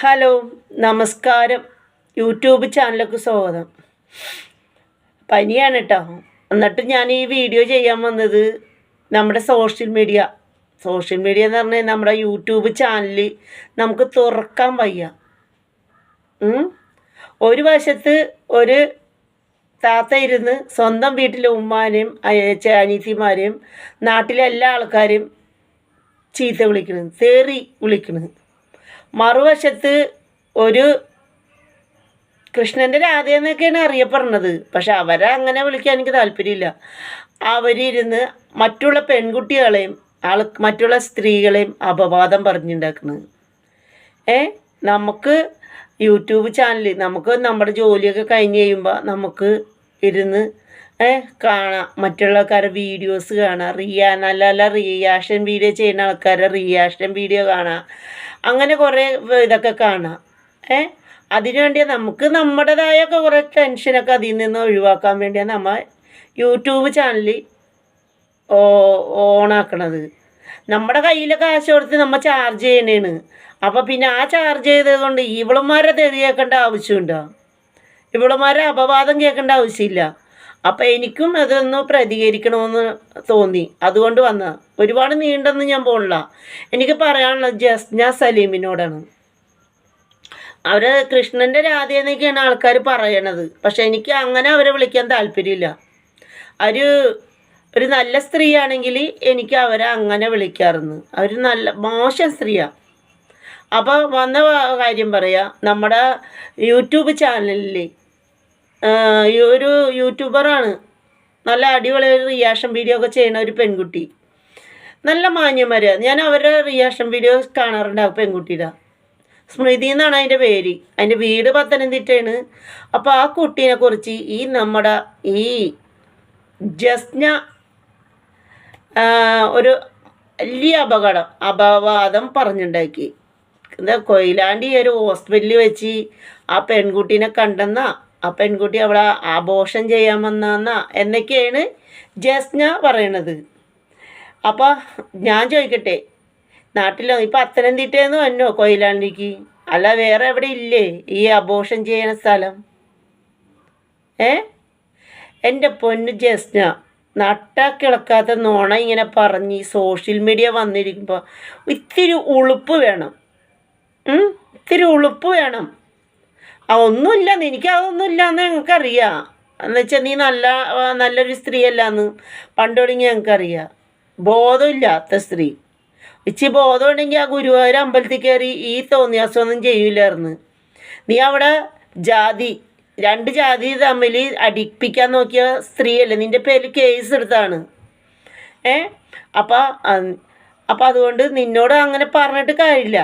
Hello നമസ്കാരം. YouTube ചാനലിലേക്ക് സ്വാഗതം. പനിയാണ് കേട്ടോ എന്നിട്ട് ഞാൻ ഈ വീഡിയോ ചെയ്യാൻ വന്നത് നമ്മുടെ സോഷ്യൽ മീഡിയ സോഷ്യൽ മീഡിയ എന്ന് പറഞ്ഞാൽ നമ്മുടെ യൂട്യൂബ് ചാനൽ നമുക്ക് തുറക്കാൻ വയ്യ. ഒരു വശത്ത് ഒരു താത്ത ഇരുന്ന് സ്വന്തം വീട്ടിലെ ഉമ്മാനെയും അനീത്തിമാരെയും നാട്ടിലെ എല്ലാ ആൾക്കാരെയും ചീത്ത വിളിക്കണത് തേറി വിളിക്കണത്. മറുവശത്ത് ഒരു കൃഷ്ണന്റെ രാധ എന്നൊക്കെയാണ് അറിയപ്പെടുന്നത്. പക്ഷെ അവരെ അങ്ങനെ വിളിക്കാൻ എനിക്ക് താല്പര്യമില്ല. അവരിരുന്ന് മറ്റുള്ള പെൺകുട്ടികളെയും ആൾ മറ്റുള്ള സ്ത്രീകളെയും അപവാദം പറഞ്ഞുണ്ടാക്കുന്നത്. ഏ? നമുക്ക് യൂട്യൂബ് ചാനൽ നമുക്ക് നമ്മുടെ ജോലിയൊക്കെ കഴിഞ്ഞ് കഴിയുമ്പോൾ നമുക്ക് ഇരുന്ന് കാണാം. മറ്റുള്ള ആൾക്കാരുടെ വീഡിയോസ് കാണാം. റിയാ നല്ല നല്ല റിയാക്ഷൻ വീഡിയോ ചെയ്യുന്ന ആൾക്കാരുടെ റിയാക്ഷൻ വീഡിയോ കാണാം. അങ്ങനെ കുറേ ഇതൊക്കെ കാണാം. ഏ അതിനുവേണ്ടി നമുക്ക് നമ്മുടേതായ കുറേ ടെൻഷനൊക്കെ അതിൽ നിന്ന് ഒഴിവാക്കാൻ വേണ്ടിയാണ് നമ്മൾ യൂട്യൂബ് ചാനൽ ഓണാക്കണത് നമ്മുടെ കയ്യിൽ കാശ് കൊടുത്ത് നമ്മൾ ചാർജ് ചെയ്യണേണ്. അപ്പോൾ പിന്നെ ആ ചാർജ് ചെയ്തത് കൊണ്ട് ഇവളുമാരെ തെറി കേൾക്കേണ്ട ആവശ്യമുണ്ടോ? ഇവളുമാരെ അപവാദം കേൾക്കേണ്ട ആവശ്യമില്ല. അപ്പം എനിക്കും അതൊന്ന് പ്രതികരിക്കണമെന്ന് തോന്നി. അതുകൊണ്ട് വന്ന. ഒരുപാട് നീണ്ടെന്ന് ഞാൻ പോണില്ല. എനിക്ക് പറയാനുള്ളത് ജസ്ന സലീമിനോടാണ്. അവർ കൃഷ്ണന്റെ രാധയെന്നൊക്കെയാണ് ആൾക്കാർ പറയണത്. പക്ഷെ എനിക്ക് അങ്ങനെ അവരെ വിളിക്കാൻ താല്പര്യമില്ല. ഒരു ഒരു നല്ല സ്ത്രീയാണെങ്കിൽ എനിക്ക് അവരെ അങ്ങനെ വിളിക്കാറുണ്ട്. അവർ നല്ല മോശം സ്ത്രീയാണ് അപ്പോൾ വന്ന കാര്യം പറയാം. നമ്മുടെ യൂട്യൂബ് ചാനലിൽ ഒരു യൂട്യൂബറാണ് നല്ല അടിപൊളി ഒരു റിയാക്ഷൻ വീഡിയോ ഒക്കെ ചെയ്യുന്ന ഒരു പെൺകുട്ടി. നല്ല മാന്യന്മാര്. ഞാൻ അവരുടെ റിയാക്ഷൻ വീഡിയോ കാണാറുണ്ട് ആ പെൺകുട്ടിയുടെ. സ്മൃതി എന്നാണ് അതിന്റെ പേര്. അതിന്റെ വീട് പത്തനംതിട്ടയാണ്. അപ്പോൾ ആ കുട്ടീനെ കുറിച്ച് ഈ നമ്മുടെ ഈ ജസ്ന ഒരു വലിയ അപകടം അപവാദം പറഞ്ഞുണ്ടാക്കി. എന്താ കൊയിലാണ്ടി ഒരു ഹോസ്പിറ്റലിൽ വെച്ച് ആ പെൺകുട്ടീനെ കണ്ടെന്നാ ആ പെൺകുട്ടി അവിടെ ആഘോഷം ചെയ്യാൻ വന്നാന്നാ എന്നൊക്കെയാണ് ജസ്ന പറയണത്. അപ്പോൾ ഞാൻ ചോദിക്കട്ടെ നാട്ടിലോ? ഇപ്പം പത്തനംതിട്ടയെന്ന് വന്നോ കൊയിലാണ്ടിക്ക്? അല്ല വേറെ എവിടെ ഇല്ലേ ഈ ആഘോഷം ചെയ്യണ സ്ഥലം? ഏ? എന്റെ പൊന്ന് ജസ്ന നട്ട കിളക്കാത്ത നോണ ഇങ്ങനെ പറഞ്ഞ് സോഷ്യൽ മീഡിയ വന്നിരിക്കുമ്പോൾ ഇത്തിരി ഉളുപ്പ് വേണം? ഇത്തിരി ഉളുപ്പ് വേണം. ആ ഒന്നുമില്ല എനിക്ക് അതൊന്നുമില്ല എന്ന് ഞങ്ങൾക്കറിയാം. എന്ന് വെച്ചാൽ നീ നല്ല നല്ലൊരു നല്ലൊരു സ്ത്രീയല്ലാന്ന് പണ്ട് തുടങ്ങി ഞങ്ങൾക്കറിയാം. ബോധമില്ലാത്ത സ്ത്രീ. ഇച്ചി ബോധം ഉണ്ടെങ്കിൽ ആ ഗുരുവായൂർ അമ്പലത്തിൽ കയറി ഈ തോന്നിയാസമൊന്നും ചെയ്യില്ലായിരുന്നു നീ അവിടെ ജാതി രണ്ട് ജാതി തമ്മിൽ അടിപ്പിക്കാൻ നോക്കിയ സ്ത്രീയല്ലേ? നിന്റെ പേരിൽ കേസ് എടുത്താണ് ഏ? അപ്പോൾ അപ്പോൾ അതുകൊണ്ട് നിന്നോട് അങ്ങനെ പറഞ്ഞിട്ട് കാര്യമില്ല.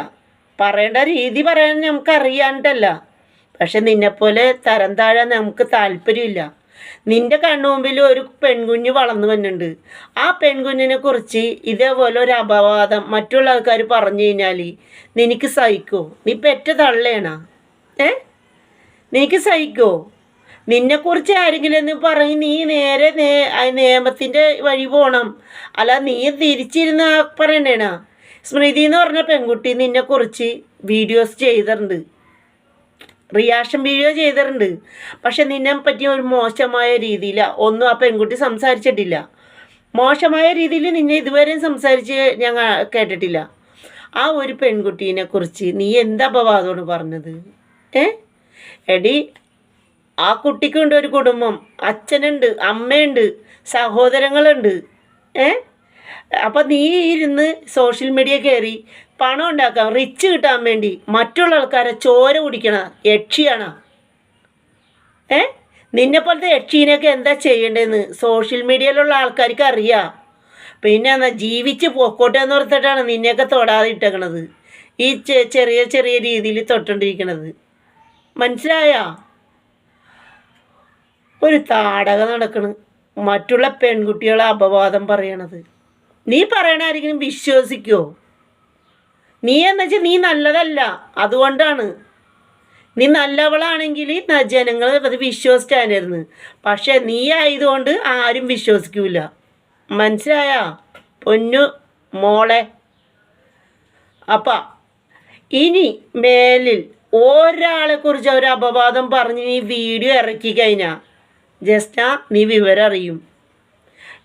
പറയേണ്ട രീതി പറയാൻ നമുക്ക് അറിയാനിട്ടല്ല പക്ഷെ നിന്നെപ്പോലെ തരം താഴാൻ നമുക്ക് താല്പര്യമില്ല. നിന്റെ കണ്ണുമുമ്പിൽ ഒരു പെൺകുഞ്ഞ് വളർന്നു വന്നിട്ടുണ്ട്. ആ പെൺകുഞ്ഞിനെ കുറിച്ച് ഇതേപോലെ ഒരു അപവാദം മറ്റുള്ള ആൾക്കാർ പറഞ്ഞു കഴിഞ്ഞാൽ നിനക്ക് സഹിക്കോ? നീ പെറ്റ തള്ളേണ ഏ? നിനക്ക് സഹിക്കോ? നിന്നെക്കുറിച്ച് ആരെങ്കിലും എന്ന് പറയും നീ നേരെ നേ നിയമത്തിന്റെ വഴി പോകണം അല്ല നീ തിരിച്ചിരുന്ന് പറയണേണ. സ്മൃതി എന്ന് പറഞ്ഞ പെൺകുട്ടി നിന്നെക്കുറിച്ച് വീഡിയോസ് ചെയ്തിട്ടുണ്ട്. റിയാക്ഷൻ വീഡിയോ ചെയ്തിട്ടുണ്ട്. പക്ഷെ നിന്നെ പറ്റി ഒരു മോശമായ രീതിയിൽ ഒന്നും ആ പെൺകുട്ടി സംസാരിച്ചിട്ടില്ല. മോശമായ രീതിയിൽ നിന്നെ ഇതുവരെയും സംസാരിച്ച് കാ- കേട്ടിട്ടില്ല. ആ ഒരു പെൺകുട്ടീനെ കുറിച്ച് നീ എന്താ അപവാദമാണ് പറഞ്ഞത്? ഏ? എടി ആ കുട്ടിക്കുണ്ട് ഒരു കുടുംബം. അച്ഛനുണ്ട് അമ്മയുണ്ട് സഹോദരങ്ങളുണ്ട്. ഏ? അപ്പം നീ ഇരുന്ന് സോഷ്യൽ മീഡിയ കയറി പണം ഉണ്ടാക്കാം റിച്ച് കിട്ടാൻ വേണ്ടി. മറ്റുള്ള ആൾക്കാരെ ചോര കുടിക്കണ യക്ഷിയാണ്. ഏ? നിന്നെ പോലത്തെ യക്ഷീനൊക്കെ എന്താ ചെയ്യേണ്ടതെന്ന് സോഷ്യൽ മീഡിയയിലുള്ള ആൾക്കാർക്ക് അറിയാം. പിന്നെ എന്നാ ജീവിച്ച് പൊക്കോട്ടെ എന്ന് ഓർത്തിട്ടാണ് നിന്നെയൊക്കെ തൊടാതെ ഇട്ടേക്കണത്. ഈ ചെറിയ ചെറിയ രീതിയിൽ തൊട്ടോണ്ടിരിക്കണത്. മനസ്സിലായോ? ഒരു താടക നടക്കണ്. മറ്റുള്ള പെൺകുട്ടികളെ അപവാദം പറയണത്. നീ പറയണ ആരെങ്കിലും വിശ്വസിക്കോ? നീ എന്ന് വെച്ചാൽ നീ നല്ലതല്ല. അതുകൊണ്ടാണ്. നീ നല്ലവളാണെങ്കിൽ ജനങ്ങൾ അത് വിശ്വസിച്ചാനായിരുന്നു പക്ഷെ നീ ആയതുകൊണ്ട് ആരും വിശ്വസിക്കൂല. മനസ്സിലായ? പൊന്നു മോളെ. അപ്പ ഇനി മേലിൽ ഒരാളെ കുറിച്ച് ഒരു അപവാദം പറഞ്ഞ് നീ വീഡിയോ ഇറക്കി കഴിഞ്ഞാൽ ജസ്റ്റ് നീ വിവരം അറിയും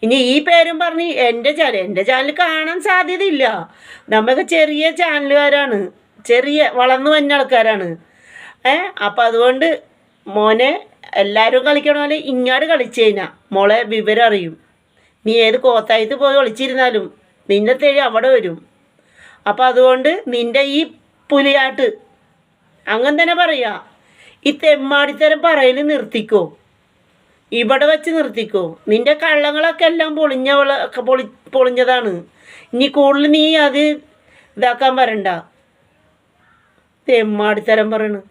ഇനി ഈ പേരും പറഞ്ഞ് എന്റെ ചാനൽ എന്റെ ചാനൽ കാണാൻ സാധ്യതയില്ല. നമ്മൾക്ക് ചെറിയ ചാനലുകാരാണ്. ചെറിയ വളർന്നു വന്ന ആൾക്കാരാണ്. ഏ അപ്പം അതുകൊണ്ട് മോനെ എല്ലാവരും കളിക്കണ പോലെ ഇങ്ങോട്ട് കളിച്ചു കഴിഞ്ഞാൽ മോളെ വിവരം അറിയും. നീ ഏത് കോത്തായത്ത് പോയി ഒളിച്ചിരുന്നാലും നിന്നെ തേടി അവിടെ വരും. അപ്പം അതുകൊണ്ട് നിന്റെ ഈ പുലിയാട്ട് അങ്ങനെ തന്നെ പറയാ. ഈ തെമ്മാടിത്തരം പറയൽ നിർത്തിക്കോ. ഇവിടെ വെച്ച് നിർത്തിക്കോ. നിന്റെ കള്ളങ്ങളൊക്കെ എല്ലാം പൊളിഞ്ഞ പൊളി പൊളിഞ്ഞതാണ്. ഇനി കൂടുതൽ നീ അത് ഇതാക്കാൻ വരണ്ട. തെമ്മാടിത്തരം പറയണ്.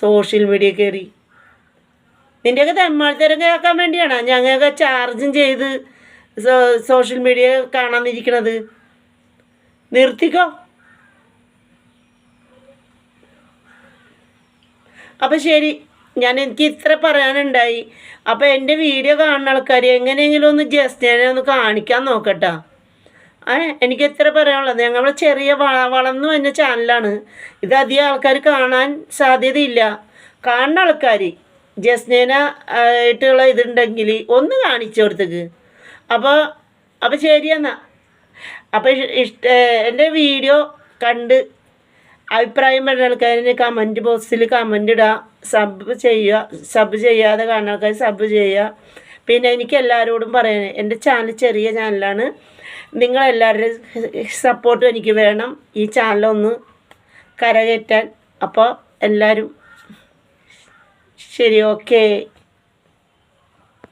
സോഷ്യൽ മീഡിയ കയറി നിന്റെയൊക്കെ തെമ്മാടിത്തരം കേൾക്കാൻ വേണ്ടിയാണ്. ഞങ്ങൾക്ക് ചാർജും ചെയ്ത് സോഷ്യൽ മീഡിയ കാണാനിരിക്കണത്. നിർത്തിക്കോ. അപ്പം ശരി. ഞാൻ എനിക്ക് ഇത്ര പറയാനുണ്ടായി. അപ്പം എന്റെ വീഡിയോ കാണുന്ന ആൾക്കാർ എങ്ങനെയെങ്കിലും ഒന്ന് ജസ്റ്റിനെ ഒന്ന് കാണിക്കാൻ നോക്കട്ടാ. എനിക്ക് എത്ര പറയാനുള്ളത്? ഞങ്ങളുടെ ചെറിയ വള വളർന്നു വന്ന ചാനലാണ്. ഇത് അധികം ആൾക്കാർ കാണാൻ സാധ്യതയില്ല. കാണുന്ന ആൾക്കാർ ജസ്നേന ആയിട്ടുള്ള ഇതുണ്ടെങ്കിൽ ഒന്ന് കാണിച്ചു കൊടുത്തേക്ക് അപ്പോൾ അപ്പോൾ ശരിയെന്നാ അപ്പോൾ ഇഷ്ട എന്റെ വീഡിയോ കണ്ട് അഭിപ്രായം പറഞ്ഞ ആൾക്കാരിന് കമന്റ് ബോക്സിൽ കമന്റ് ഇടുക സബ് ചെയ്യുക സബ് ചെയ്യാതെ കാണുന്ന ആൾക്കാർ സബ് ചെയ്യുക. പിന്നെ എനിക്ക് എല്ലാവരോടും പറയാൻ എന്റെ ചാനൽ ചെറിയ ചാനലാണ് നിങ്ങളെല്ലാവരുടെയും സപ്പോർട്ടും എനിക്ക് വേണം ഈ ചാനലൊന്ന് കരകയറ്റാൻ. അപ്പോൾ എല്ലാവരും ശരി ഓക്കേ